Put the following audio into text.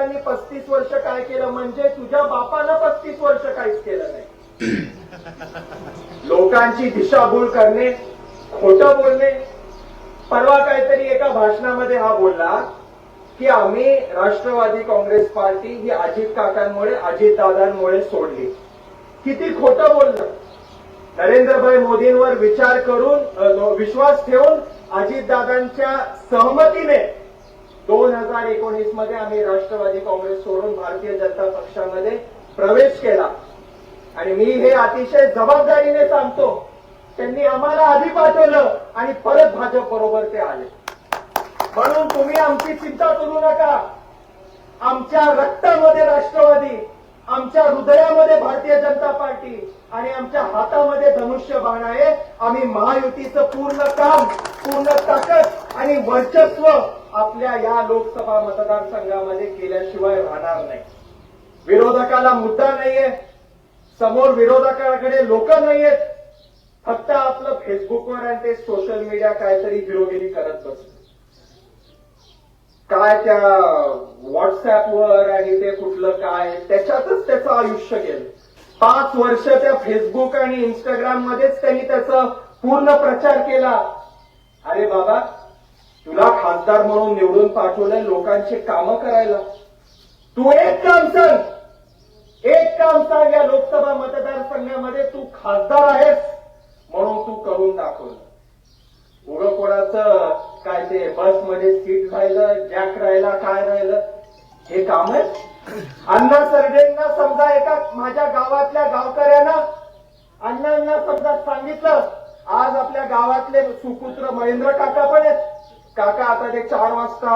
लोकांनी पस्तीस वर्ष काय केलं? म्हणजे तुझ्या बापानं पस्तीस वर्ष काहीच केलं नाही. लोकांची दिशाभूल करणे खोट बोलणे. परवा काहीतरी एका भाषणामध्ये हा बोलला की आम्ही राष्ट्रवादी काँग्रेस पार्टी ही अजित काकांमुळे अजित दादांमुळे सोडली. किती खोटं बोललं. नरेंद्रभाई मोदींवर विचार करून विश्वास ठेवून अजितदादांच्या सहमतीने दोन हजार एकोणीसमध्ये आम्ही राष्ट्रवादी काँग्रेस सोडून भारतीय जनता पक्षामध्ये प्रवेश केला. आणि मी हे अतिशय जबाबदारीने सांगतो त्यांनी आम्हाला आधी पाठवलं आणि परत भाजप बरोबर ते आले. म्हणून तुम्ही आमची चिंता करू नका. आमच्या रक्तामध्ये राष्ट्रवादी आमच्या हृदयामध्ये भारतीय जनता पार्टी आणि आमच्या हातामध्ये धनुष्य बाण आहे. आम्ही महायुतीचं पूर्ण काम पूर्ण ताकद आणि वर्चस्व आपल्या या लोकसभा मतदारसंघामध्ये केल्याशिवाय राहणार नाही. विरोधकाला मुद्दा नाहीये. समोर विरोधकाकडे लोक नाहीयेत. फक्त आपलं फेसबुकवर आणि ते सोशल मीडिया काहीतरी हिरोगिरी करत बसलं. काय त्या व्हॉट्सअपवर आणि ते कुठलं काय त्याच्यातच त्याचं आयुष्य गेलं. पाच वर्ष त्या फेसबुक आणि इंस्टाग्राम मध्येच त्यांनी त्याचा पूर्ण प्रचार केला. अरे बाबा आमदार म्हणून निवडून पाठवलंय लोकांची कामं करायला. तू एक काम सांग. एक काम सांग या लोकसभा मतदारसंघामध्ये. तू खासदार आहेस म्हणून तू करून दाखवलं उगं कोणाचं काय ते बसमध्ये सीट राहिलं जॅक राहिला काय राहिलं? हे काम आहे अण्णा सरडेंना समजा एका माझ्या गावातल्या गावकऱ्यांना अण्णांना समजा सांगितलं आज आपल्या गावातले सुपुत्र महेंद्र काका पण आहेत. काका आता ते चार वाजता